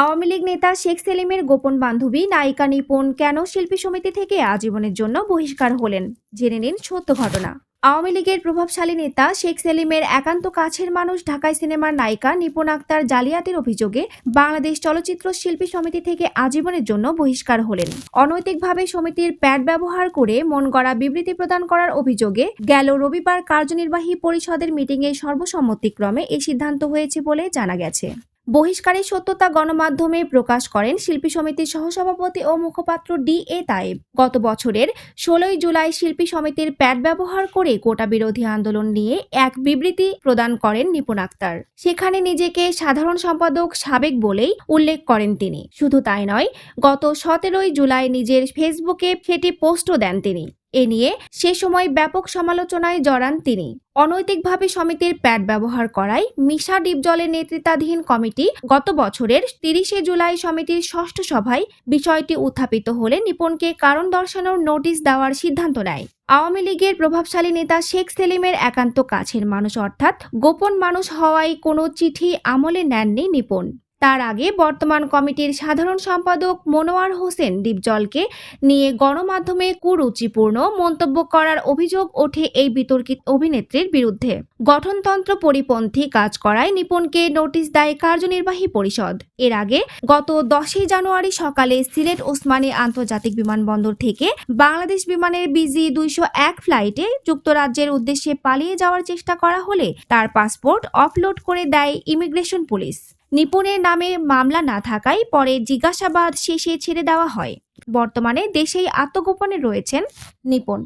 আওয়ামী লীগ নেতা শেখ সেলিমের গোপন বান্ধবী নায়িকা নিপুণ কেন শিল্পী সমিতি থেকে আজীবনের জন্য বহিষ্কার হলেন? জেনে নিন সত্য ঘটনা। আওয়ামী লীগের প্রভাবশালী নেতা শেখ সেলিমের একান্ত কাছের মানুষ ঢাকায় সিনেমার নায়িকা নিপুণ আক্তার জালিয়াতির অভিযোগে বাংলাদেশ চলচ্চিত্র শিল্পী সমিতি থেকে আজীবনের জন্য বহিষ্কার হলেন। অনৈতিকভাবে সমিতির প্যাড ব্যবহার করে মন গড়া বিবৃতি প্রদান করার অভিযোগে গেল রবিবার কার্যনির্বাহী পরিষদের মিটিংয়ে সর্বসম্মতিক্রমে এই সিদ্ধান্ত হয়েছে বলে জানা গেছে। বহিষ্কারের সত্যতা গণমাধ্যমে প্রকাশ করেন শিল্পী সমিতির সহসভাপতি ও মুখপাত্র ডি এ তায়েব। গত বছরের ষোলোই জুলাই শিল্পী সমিতির প্যাড ব্যবহার করে কোটা বিরোধী আন্দোলন নিয়ে এক বিবৃতি প্রদান করেন নিপুণ আক্তার। সেখানে নিজেকে সাধারণ সম্পাদক সাবেক বলেই উল্লেখ করেন তিনি। শুধু তাই নয়, গত সতেরোই জুলাই নিজের ফেসবুকে সেটি পোস্টও দেন তিনি। এ নিয়ে সে সময় ব্যাপক সমালোচনায় জড়ান তিনি। অনৈতিকভাবে সমিতির প্যাড ব্যবহার করায় মিশা ডিপজলের নেতৃত্বাধীন কমিটি গত বছরের তিরিশে জুলাই সমিতির ষষ্ঠ সভায় বিষয়টি উত্থাপিত হলে নিপুণকে কারণ দর্শানোর নোটিশ দেওয়ার সিদ্ধান্ত নেয়। আওয়ামী লীগের প্রভাবশালী নেতা শেখ সেলিমের একান্ত কাছের মানুষ অর্থাৎ গোপন মানুষ হওয়ায় কোনো চিঠি আমলে নেননি নিপুণ তার আগে বর্তমান কমিটির সাধারণ সম্পাদক মনোয়ার হোসেন ডিপজলকে নিয়ে গণমাধ্যমে কুরুচিপূর্ণ মন্তব্য করার অভিযোগ ওঠে এই বিতর্কিত অভিনেত্রীর বিরুদ্ধে। গঠনতন্ত্র পরিপন্থী কাজ করায় নিপুণকে নোটিশ দেয় কার্যনির্বাহী পরিষদ। এর আগে গত দশই জানুয়ারি সকালে সিলেট ওসমানী আন্তর্জাতিক বিমানবন্দর থেকে বাংলাদেশ বিমানের বিজি দুইশো এক ফ্লাইটে যুক্তরাজ্যের উদ্দেশ্যে পালিয়ে যাওয়ার চেষ্টা করা হলে তার পাসপোর্ট অফলোড করে দেয় ইমিগ্রেশন পুলিশ। নিপুণের নামে মামলা না থাকায় পরে জিজ্ঞাসাবাদ শেষে ছেড়ে দেওয়া হয়। বর্তমানে দেশেই আত্মগোপনে রয়েছেন নিপুণ।